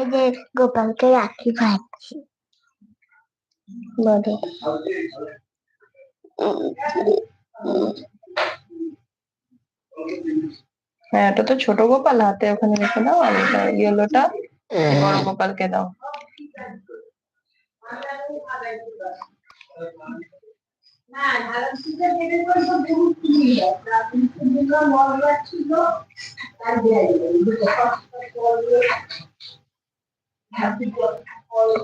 এই যে গোপালকে রাখি খাচ্ছি বাঁধো হ্যাঁ এটা তো ছোট গোপাল হাতে ওখানে রেখে দাও আর এটা ইয়েলোটা বড় গোপালকে দাও।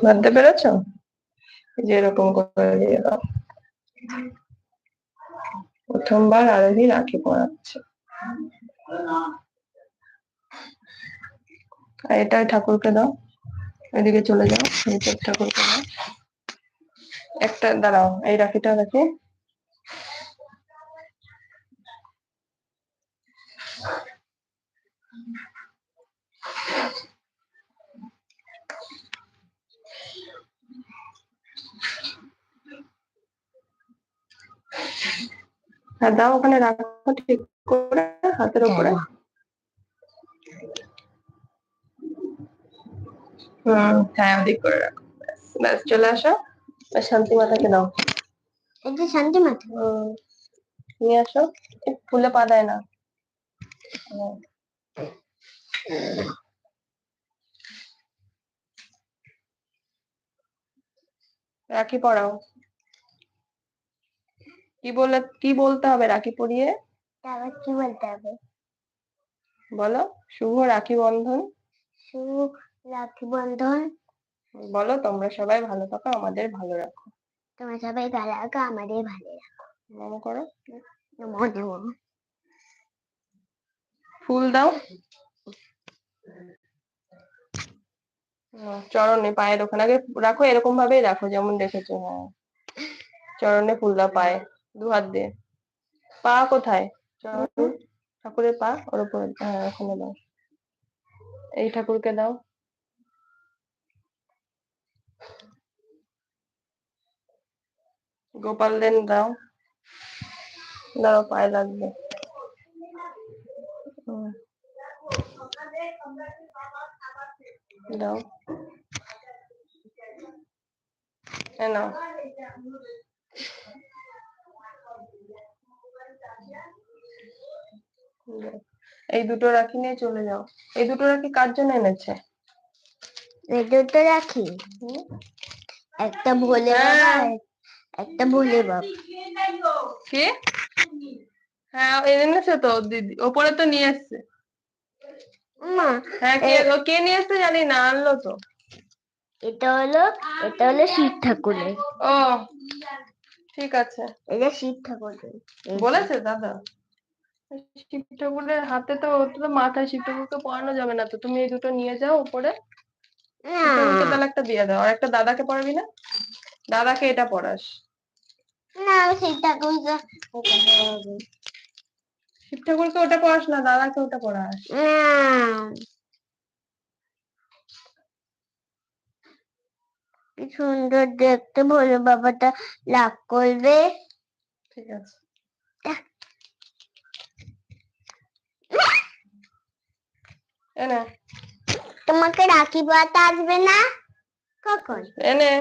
বাঁধতে পেরেছ? এই যে এরকম করে দিয়ে দাও। প্রথমবার আরোহী রাখি পরাচ্ছে আর এটা ঠাকুরকে দাও। এদিকে চলে যাও, নিচের ঠাকুরকে দাও। একটা, দাঁড়াও, এই রাখিটা রাখি হ্যাঁ দাও ওখানে রাখো ঠিক করে হাতের উপরে। হুম হ্যাঁ ওদিক করে রাখো। ব্যাস চলে আসো। শান্তি দাও। মাথা নিয়ে আসো। ফুলে পা দেয় না। রাখি পরাও কি বলে কি বলতে হবে রাখি পরিয়ে? তারপর কি বলতে হবে? বলো শুভ রাখি বন্ধন। শুভ রাখি বন্ধন। বলো তোমরা সবাই ভালো থাকো আমাদের ভালো রাখো। তোমরা সবাই ভালো রাখো আমাদের ভালো রাখো। নমো করো। নমো নমো ফুল দাও। চরণে পায়ের ওখানে আগে রাখো এরকম ভাবেই রাখো যেমন রেখেছো হ্যাঁ। চরণে ফুল দাও পায়ে। দু হাত দিয়ে। পা কোথায়? ঠাকুরের পা? ওর উপরে হ্যাঁ ওখানে দাও। এই ঠাকুরকে দাও। গোপাল দেন দাও। দাও পায়ে লাগবে। দাও। এ নাও। এই দুটো রাখি নিয়ে চলে যাও। এই দুটো রাখি কার জন্য এনেছে? এই দুটো রাখি? একটা ভোলে বাবা হ্যাঁ। একটা ভোলে বাবা কে? হ্যাঁ এনেছে তো দিদি ওপরে তো নিয়ে এসছে। মা হ্যাঁ কে কে নিয়ে এসছে জানি না আনলো তো। এটা হলো এটা হলো শিব ঠাকুরের। ও ঠিক আছে। এটা শিব ঠাকুরের। বলেছে দাদা? শিব ঠাকুরের হাতে তো তো মাথায় শিব ঠাকুরকে পরানো যাবে না তো। তুমি এই দুটো নিয়ে যাও উপরে। তাহলে একটা দিয়ে দাও। আর একটা দাদাকে পড়াবি না? দাদাকে এটা পড়াস। না শিব ঠাকুরকে এটা শিব ঠাকুরকে ওটা পড়াস না দাদাকে ওটা পড়াস। কি সুন্দর দেখতে ভোলে বাবাটা লাভ করবে। ঠিক আছে। এনে। তোমাকে রাখি পাতা আসবে না? কখন? এনে।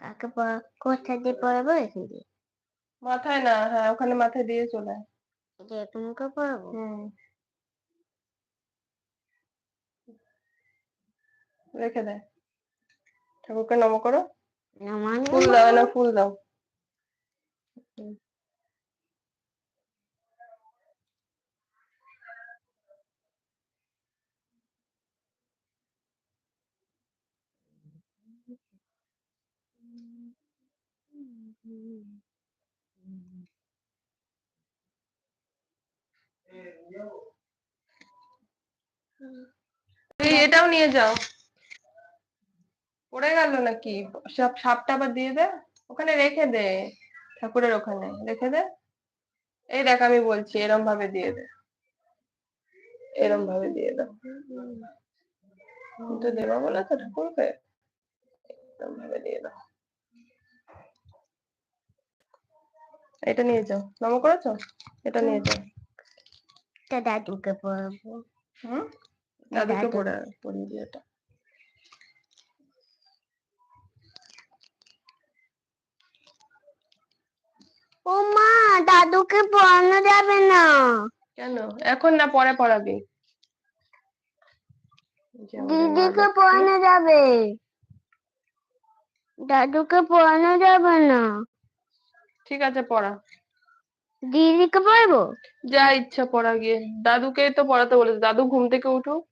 কাকে কোথা দিয়ে পড়াবো এখান দিয়ে? মাথায় না হ্যাঁ ওখানে মাথায় দিয়ে চলে এখানকে পড়াবো? রেখে দে। ঠাকুরকে নম করো। ফুল দাও না ফুল দাও। এটাও নিয়ে যাও। পড়ে গেল নাকি? সব সাপটা আবার দিয়ে দে। ওখানে রেখে দে, ঠাকুরের ওখানে রেখে দে। এই দেখ আমি বলছি, এরম ভাবে দিয়ে দে। এরম ভাবে দিয়ে দাও তো দেবা বলে তো ঠাকুরকে। এরম ভাবে দিয়ে দাও এটা নিয়ে যাও। নম করেছ? এটা নিয়ে যাও। এটা দাদুকে পড়াবো হুম? দাদুকে দাদু। পড়ে পড়িয়ে দিয়ে এটা। ও মা দাদুকে পড়ানো যাবে না। কেন? এখন না পরে পড়াবি? দিদিকে পড়ানো যাবে। দাদুকে পড়ানো যাবে না। ঠিক আছে পড়া। দিদিকে পড়ব? যা ইচ্ছা পড়া গিয়ে। দাদুকে তো পড়াতে বলেছে। দাদু ঘুম থেকে উঠুক।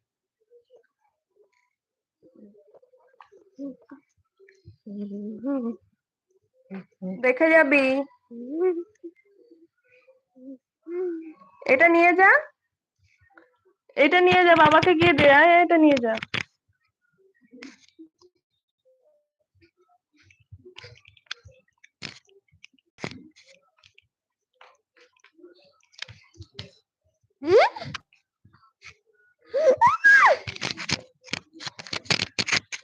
দেখে যাবি? এটা নিয়ে যা। এটা নিয়ে যা বাবাকে গিয়ে দে। এটা নিয়ে যা।